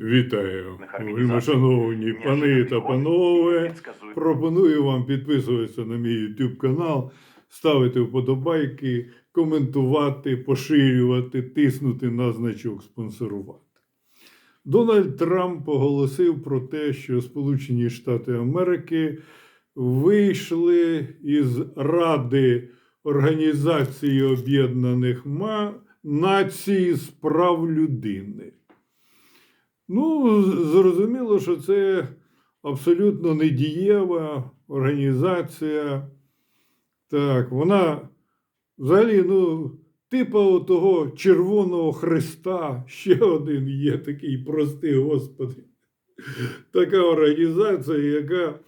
Вітаю, вельмишановні пани та панове. Пропоную вам підписуватися на мій YouTube канал, ставити вподобайки, коментувати, поширювати, тиснути на значок спонсорувати. Дональд Трамп оголосив про те, що Сполучені Штати Америки вийшли із Ради Організації Об'єднаних Націй з прав людини. Ну, зрозуміло, що це абсолютно недієва організація. Так, вона взагалі, ну, типу того Червоного Христа, ще один є такий простий Господи. Така організація, яка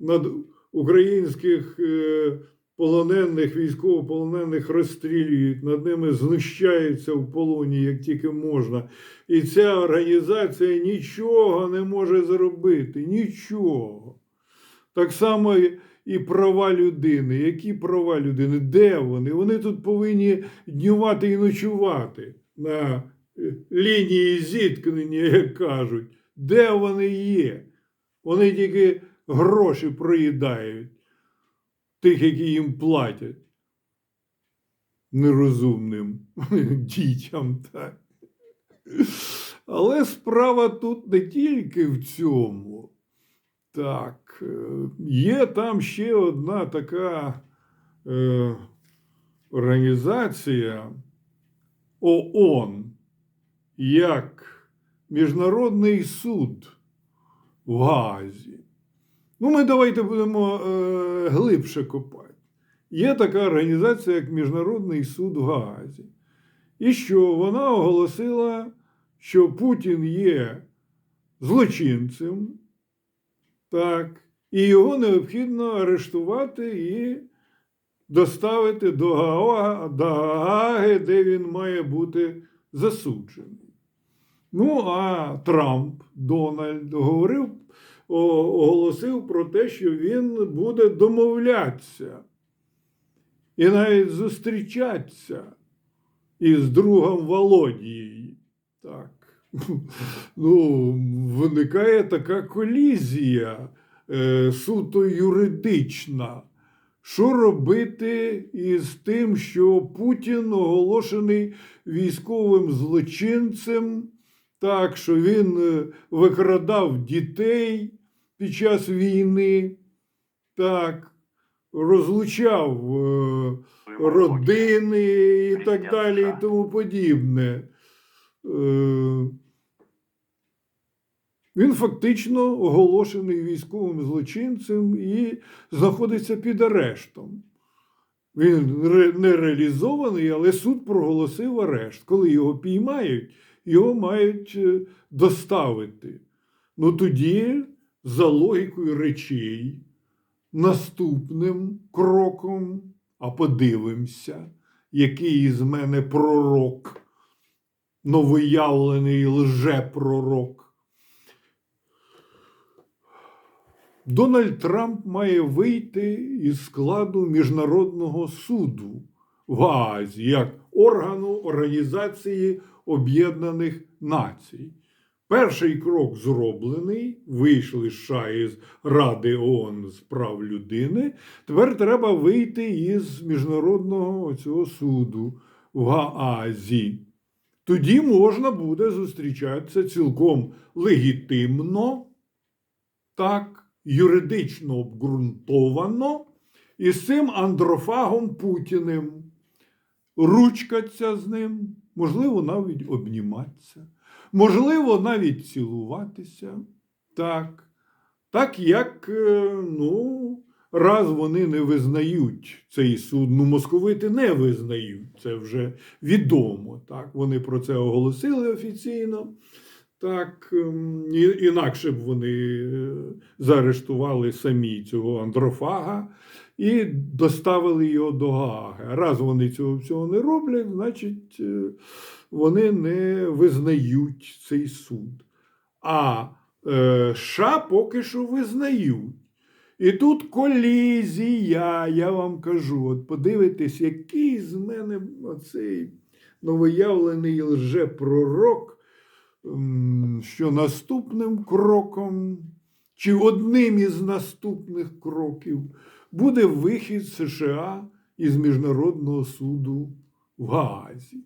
над українських е, полонених, військовополонених розстрілюють, над ними знущаються в полоні, як тільки можна. І ця організація нічого не може зробити. Нічого. Так само і- права людини. Які права людини? Де вони? Вони тут повинні днювати і ночувати на е, лінії зіткнення, як кажуть. Де вони є? Вони тільки гроші проїдають тих, які їм платять. Нерозумним дітям. Так. Але справа тут не тільки в цьому. Так, е, є там ще одна така е, організація ООН, як Міжнародний суд в Гаазі. Ну, ми давайте будемо е, глибше копати. Є така організація, як Міжнародний суд в Гаазі. І що вона оголосила, що Путін є злочинцем, так, і його необхідно арештувати і доставити до Гааги, де він має бути засуджений. Ну, а Трамп Дональд говорив, оголосив про те, що він буде домовлятися і навіть зустрічатися із другом Володією. Так. Ну, виникає така колізія е, суто юридична. Що робити із тим, що Путін оголошений військовим злочинцем, так, що він е, викрадав дітей під час війни, так, розлучав е, родини і так далі, і тому подібне. Е, Він фактично оголошений військовим злочинцем і знаходиться під арештом. Він не реалізований, але суд проголосив арешт. Коли його піймають, його мають е, доставити. Ну тоді, за логікою речей, наступним кроком, а подивимося, який із мене пророк, новоявлений лжепророк. Дональд Трамп має вийти із складу Міжнародного суду в Гаазі як органу Організації Об'єднаних Націй. Перший крок зроблений, вийшли США із Ради ООН з прав людини. Тепер треба вийти із Міжнародного цього суду в Гаазі. Тоді можна буде зустрічатися цілком легітимно, так, юридично обґрунтовано із цим андрофагом Путіним, ручкатися з ним, можливо, навіть обніматися, можливо, навіть цілуватися. Так, так як, е, ну, раз вони не визнають цей суд, ну, московити не визнають, це вже відомо. Так, вони про це оголосили офіційно. Так, ем, інакше б вони е, заарештували самі цього андрофага і доставили його до Гааги. Раз вони цього всього не роблять, значить е, вони не визнають цей суд. А е, США поки що визнають. І тут колізія, я вам кажу. От подивитесь, який з мене оцей новоявлений лжепророк що наступним кроком, чи одним із наступних кроків буде вихід США із Міжнародного суду в Гаазі.